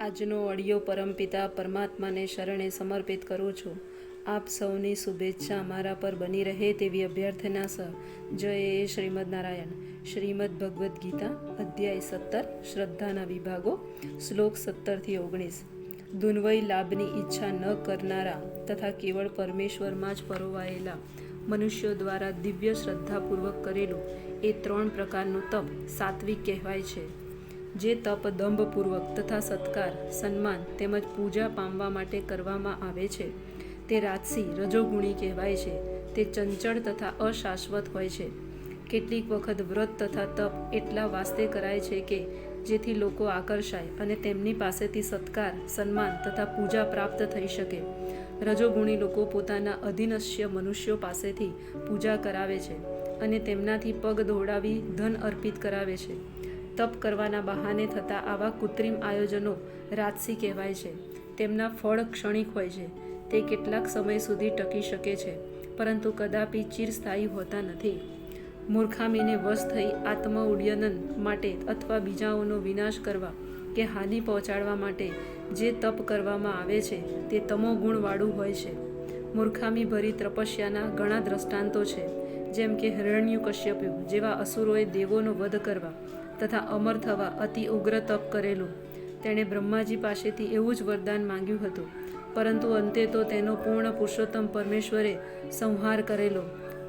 આજનો ઓડિયો પરમપિતા પરમાત્માને શરણે સમર્પિત કરું છું. આપ સૌની શુભેચ્છા મારા પર બની રહે તેવી અભ્યર્થના સહ જય શ્રીમદ નારાયણ. શ્રીમદ ભગવદ્ ગીતા, અધ્યાય સત્તર, શ્રદ્ધાના વિભાગો, શ્લોક સત્તરથી ઓગણીસ. દુન્વય લાભની ઈચ્છા ન કરનારા તથા કેવળ પરમેશ્વરમાં જ પરોવાયેલા મનુષ્યો દ્વારા દિવ્ય શ્રદ્ધાપૂર્વક કરેલું એ ત્રણ પ્રકારનું તપ સાત્વિક કહેવાય છે. જે તપ દંભપૂર્વક તથા સત્કાર, સન્માન તેમજ પૂજા પામવા માટે કરવામાં આવે છે. તે રાજસી રજોગુણી કહેવાય છે. તે ચંચળ તથા અશાશ્વત હોય છે. કેટલીક વખત વ્રત તથા તપ એટલા વાસ્તે કરાય છે કે જેથી લોકો આકર્ષાય અને તેમની પાસેથી સત્કાર, સન્માન તથા પૂજા પ્રાપ્ત થઈ શકે. રજોગુણી લોકો પોતાના અધિનશ્ય મનુષ્યો પાસેથી પૂજા કરાવે છે અને તેમનાથી પગ દોડાવી ધન અર્પિત કરાવે છે. તપ કરવાના બહાને થતા આવા કૃત્રિમ આયોજનો રાજસી કહેવાય છે. તેમના ફળ ક્ષણિક હોય છે. તે કેટલાક સમય સુધી ટકી શકે છે, પરંતુ કદાપી ચિરસ્થાયી હોતા નથી. મૂર્ખામીને વશ થઈ આત્મ ઉડ્યનન માટે અથવા બીજાઓનો વિનાશ કરવા કે હાનિ પહોંચાડવા માટે જે તપ કરવામાં આવે છે, તે તમો ગુણવાળું હોય છે. મૂર્ખામી ભરી તપસ્યાના ઘણા દ્રષ્ટાંતો છે, જેમ કે હિરણ્યુ કશ્યપ્યુ જેવા અસુરોએ દેવોનો વધ કરવા તથા અમર થવા અતિ ઉગ્ર તપ કરેલું. તેણે બ્રહ્માજી પાસેથી એવું જ વરદાન માંગ્યું હતું. પરંતુ અંતે તો તેનો પૂર્ણ પુરુષોત્તમ પરમેશ્વરે સંહાર કરેલો.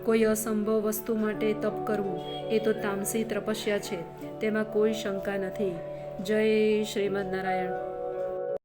કોઈ અસંભવ વસ્તુ માટે તપ કરવું એ તો તામસી તપસ્યા છે, તેમાં કોઈ શંકા નથી. જય શ્રીમદ નારાયણ.